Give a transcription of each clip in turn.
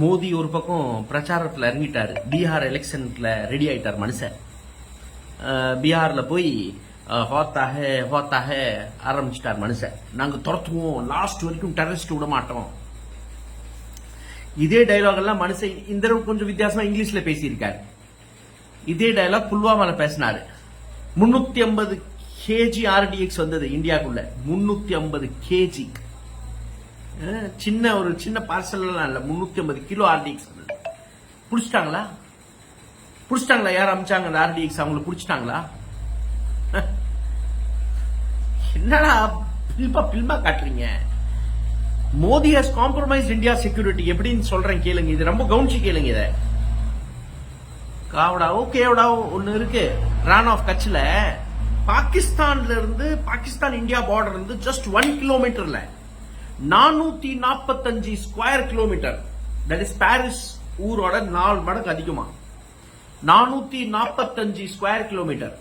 மோடி ஒரு பக்கம் பிரச்சாரத்தில் இறங்கிட்டாரு. பீகார் எலெக்ஷன்ல ரெடி ஆயிட்டார் மனுஷன். பீகாரில் போய் ஹோத்தாக ஹோத்தாக ஆரம்பிச்சிட்டார் மனுஷன். நாங்க துரத்துவோம். லாஸ்ட் வரைக்கும் டெரரிஸ்ட் விட மாட்டோம். இதே டைலாக் எல்லாம் மனுஷன் இந்த தடவை கொஞ்சம் வித்தியாசமா இங்கிலீஷ்ல பேசியிருக்காரு. இதே டயலாக் புல்வாமால பேசினாரு. முன்னூத்தி ஐம்பது கேஜி ஆர்டிஎக்ஸ் வந்தது இந்தியாக்குள்ள. முன்னூத்தி ஐம்பது கேஜி சின்ன ஒரு சின்ன பார்சல்லாம் இல்லை முந்நூற்றி ஐம்பது கிலோ ஆர்டிஎக்ஸ் பிடிச்சிட்டாங்களா? பிடிச்சிட்டாங்களா? யார் அமிச்சாங்க அந்த ஆர்டிஎக்ஸ் அவங்களை பிடிச்சிட்டாங்களா? என்னடா பில்பா பில்மா காட்டுறீங்க? Modi has compromise India security எப்படின்னு சொல்றேன் கேளுங்க. இது ரொம்ப கவனிச்சு கேளுங்க இதை. காவடாவோ கேவடாவோ ஒன்று இருக்கு. ரான் ஆஃப் கட்சில. பாகிஸ்தான்ல இருந்து பாகிஸ்தான் இந்தியா பார்டர் இருந்து ஜஸ்ட் ஒன் கிலோமீட்டர்ல நானூத்தி நாற்பத்தஞ்சு square kilometer that is Paris ஊரோட நாலு மடங்கு அதிகமா. நானூத்தி நாற்பத்தஞ்சு ஸ்கொயர் கிலோமீட்டர்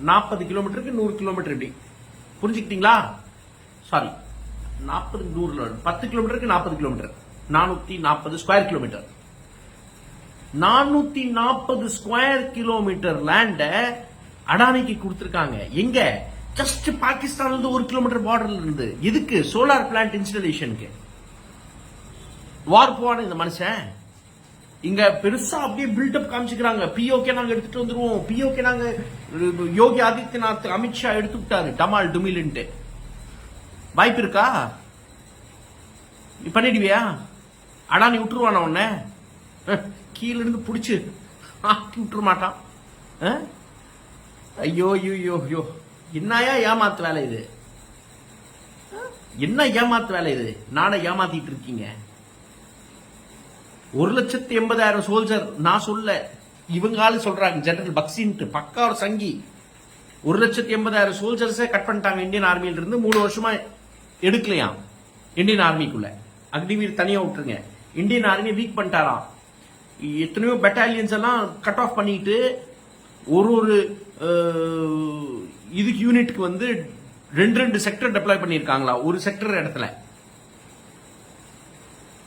நாற்பது கிலோமீட்டருக்கு நூறு கிலோமீட்டர் இப்படி. புரிஞ்சுக்கிட்டீங்களா? சாரி நாற்பது நூறுல பத்து கிலோமீட்டருக்கு நாற்பது கிலோமீட்டர் நானூத்தி நாற்பது ஸ்கொயர் கிலோமீட்டர் நானூத்தி நாற்பது ஸ்கொயர் கிலோமீட்டர் லேண்ட அடானிக்கு கொடுத்திருக்காங்க. எங்க? ஜஸ்ட் பாகிஸ்தான்ல இருந்து ஒரு கிலோமீட்டர் பார்டர்ல இருந்து. எதுக்கு சோலார் பிளான்ட் இன்ஸ்டலேஷனுக்கு வார் போவான இந்த மனுஷன். இங்க பெருசா அப்படியே பில்டப் காமிச்சுக்கிறாங்க. பிஓகே நாங்க எடுத்துட்டு வந்துருவோம். பிஓகே நாங்க யோகி ஆதித்யநாத் அமித்ஷா எடுத்துக்கிட்டாரு டமால் டுமில்ன்ட்டு. வாய்ப்பு இருக்கா? நீ அடா நீ விட்டுருவானா உன்ன? அஹ், கீழ இருந்து புடிச்சு. ஆட்டி விட்டுற மாட்டான். ஐயோ ஐயோ ஐயோ ஐயோ. என்னையா ஏமாத்து வேலை இது? என்ன ஏமாத்து வேலை இது? நானே ஏமாத்திட்டு இருக்கீங்க. ஒரு லட்சத்தி எண்பதாயிரம் சோல்ஜர் நான் சொல்ல இவங்க ஆளு சொல்றாங்க ஜெனரல் பக்சின்ட்டு பக்கா ஒரு சங்கி. ஒரு லட்சத்தி எண்பதாயிரம் சோல்ஜர்ஸே கட் பண்ணிட்டாங்க இந்தியன் ஆர்மியில இருந்து மூணு வருஷமா எடுக்கலையாம் இந்தியன் ஆர்மிக்குள்ள அக்னிவீர் தனியா விட்டுருங்க. இந்தியன் ஆர்மியை வீக் பண்ணிட்டாராம். எத்தனையோ பெட்டாலியன்ஸ் எல்லாம் கட் ஆஃப் பண்ணிட்டு ஒரு ஒரு இதுக்கு யூனிட்க்கு வந்து ரெண்டு ரெண்டு செக்டர் டெப்ளாய் பண்ணியிருக்காங்களா? ஒரு செக்டர் இடத்துல.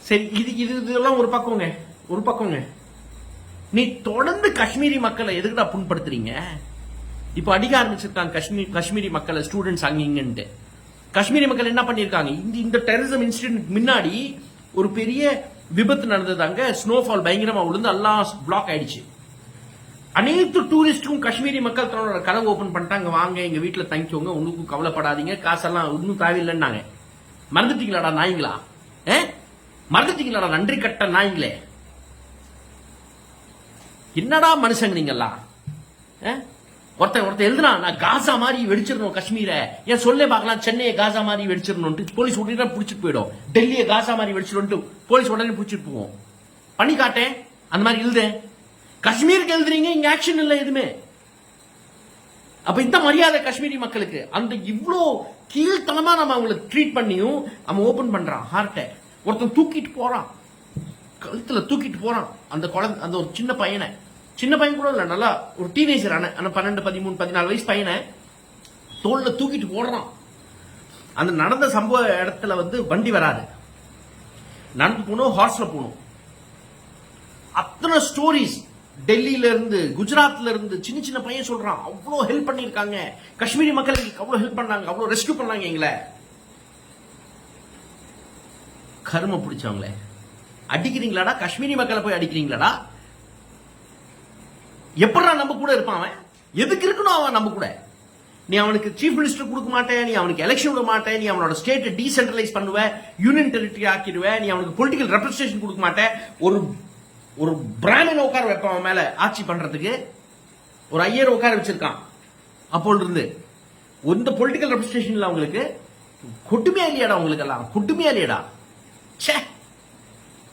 சரி இது இது இதெல்லாம் ஒரு பக்கங்க ஒரு பக்கங்க. நீ தொடர்ந்து காஷ்மீரி மக்களை எதுக்குடா புண்படுத்துறீங்க? இப்போ அடிக்க ஆரம்பிச்சிருக்காங்க காஷ்மீர் காஷ்மீரி மக்களை ஸ்டூடெண்ட்ஸ் அங்கிங்கன்ட்டு. காஷ்மீரி மக்கள் என்ன பண்ணியிருக்காங்க? இந்த இந்த டெரரிசம் இன்சிடென்ட் முன்னாடி ஒரு பெரிய விபத்து நடந்தது அங்கே ஸ்னோஃபால் பயங்கரமாக விழுந்து எல்லாம் பிளாக் ஆயிடுச்சு. அனைத்து டூரிஸ்டுக்கும் காஷ்மீரி மக்கள் தன்னோட கதவு ஓபன் பண்ணிட்டாங்க. வாங்க எங்க வீட்டுல தங்கிக்கோங்க. உங்களுக்கும் கவலைப்படாதீங்க. காசெல்லாம் ஒன்றும் தேவையில்லைன்னாங்க. மறந்துட்டீங்களாடா நாய்ங்களா? மறந்துட்டீங்களாடா நன்றி கட்ட நாய்ங்களே? என்னடா மனுஷங்க நீங்களா ஏ? ஒருத்தன் ஒருத்தன் எழுதுனா நான் காசா மாதிரி வெடிச்சிடணும் காஷ்மீரை. ஏன் சொல்லே பார்க்கலாம். சென்னையை காசா மாதிரி வெடிச்சிடணும்ட்டு போலீஸ் உடனே பிடிச்சிட்டு போயிடும். டெல்லியை காசா மாதிரி வெடிச்சிடணும்ட்டு போலீஸ் உடனே பிடிச்சிட்டு போவோம் பண்ணி காட்டேன். அந்த மாதிரி எழுதேன். காஷ்மீருக்கு எழுதுறீங்க இங்க ஆக்ஷன் இல்லை எதுவுமே. அப்ப இந்த மரியாதை காஷ்மீரி மக்களுக்கு. அந்த இவ்வளோ கீழ்த்தனமா நம்ம அவங்களை ட்ரீட் பண்ணியும் அவன் ஓபன் பண்றான் ஹார்ட்டை ஒருத்தன் தூக்கிட்டு போறான். கழுத்துல தூக்கிட்டு போறான். அந்த குழந்தை அந்த ஒரு சின்ன பையனை. சின்ன பையன் கூட இல்லை நல்லா ஒரு டீனேஜர் ஆன ஆனால் பன்னெண்டு பதிமூணு பதினாலு வயசு பையனை தோல்ல தூக்கிட்டு போடுறான். அந்த நடந்த சம்பவ இடத்துல வந்து வண்டி வராது. நடந்து போகணும் ஹார்ஸ்ல போகணும் அத்தனை ஸ்டோரிஸ் டெல்லியில இருந்து குஜராத்ல இருந்து சின்ன சின்ன பையன் சொல்றான் அவ்வளவு ஹெல்ப் பண்ணிருக்காங்க காஷ்மீரி மக்களுக்கு அவ்வளவு ஹெல்ப் பண்ணாங்க அவ்வளோ ரெஸ்கியூ பண்ணாங்க எங்களை. கரும பிடிச்சவங்களே அடிக்கிறீங்களாடா? காஷ்மீரி மக்களை போய் அடிக்கிறீங்களாடா? எப்படா நம்ம கூட இருப்பான் அவன்? எதுக்கு இருக்கணும் அவன் நம்ம கூட? நீ அவனுக்கு சீஃப் மினிஸ்டர் கொடுக்க மாட்டேன் நீ அவனுக்கு எலெக்ஷன் விட மாட்டேன் நீ அவனோட ஸ்டேட்டை டீசென்ட்ரலைஸ் பண்ணுவ யூனியன் டெரிட்டரி ஆக்கிடுவ நீ அவனுக்கு பொலிட்டிக்கல் ரெப்ரஸன்டேஷன் கொடுக்க மாட்டேன் ஒரு ஒரு பிராமண உட்கார வைப்பான் அவன் மேல ஆட்சி பண்றதுக்கு. ஒரு ஐயர் உட்கார வச்சிருக்கான். அப்போல இருந்து இந்த பொலிட்டிக்கல் ரெப்ரஸன்டேஷன்ல அவங்களுக்கு கொட்டுமையா இல்லையாடா உங்களுக்கு எல்லாம்? கொட்டுமையா இல்லையாடா? ச்சே!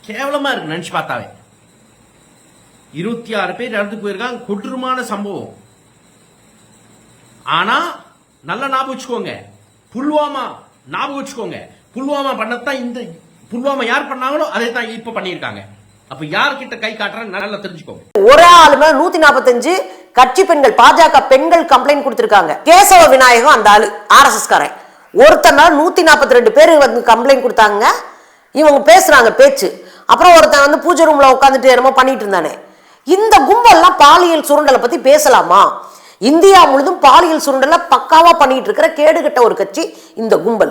கேவலமா இருக்கு நினைச்சு பார்த்தாவே. இருபத்தி ஆறு பேர் இறந்து போயிருக்காங்க கொடூரமான சம்பவம். ஆனா நல்ல ஞாபகம் வச்சுக்கோங்க. புல்வாமா ஞாபகம் வச்சுக்கோங்க. புல்வாமா பண்ணத்தான் இந்த புல்வாமா யார் பண்ணாங்களோ அதை தான் இப்ப பண்ணியிருக்காங்க. அப்ப யார்கிட்ட கை காட்டுறான்னு நல்லா தெரிஞ்சுக்கோங்க. ஒரு ஆளு மேல நூத்தி நாற்பத்தஞ்சு கட்சி பெண்கள் பாஜக பெண்கள் கம்ப்ளைண்ட் கொடுத்திருக்காங்க. கேசவ விநாயகம் அந்த ஆளு ஆர்எஸ்எஸ் காரன். ஒருத்தர் மேல நூத்தி நாற்பத்தி ரெண்டு பேர் வந்து கம்ப்ளைண்ட் கொடுத்தாங்க. இவங்க பேசுறாங்க பேச்சு. அப்புறம் ஒருத்தன் வந்து பூஜை ரூம்ல உட்காந்துட்டு என்னமோ பண்ணிட்டு இருந்தானே. இந்த கும்பல்லாம் பாலியல் சுரண்டலை பத்தி பேசலாமா? இந்தியா முழுதும் பாலியல் சுரண்டலை பக்காவா பண்ணிட்டு இருக்கிற கேடுகட்ட ஒரு கட்சி இந்த கும்பல்.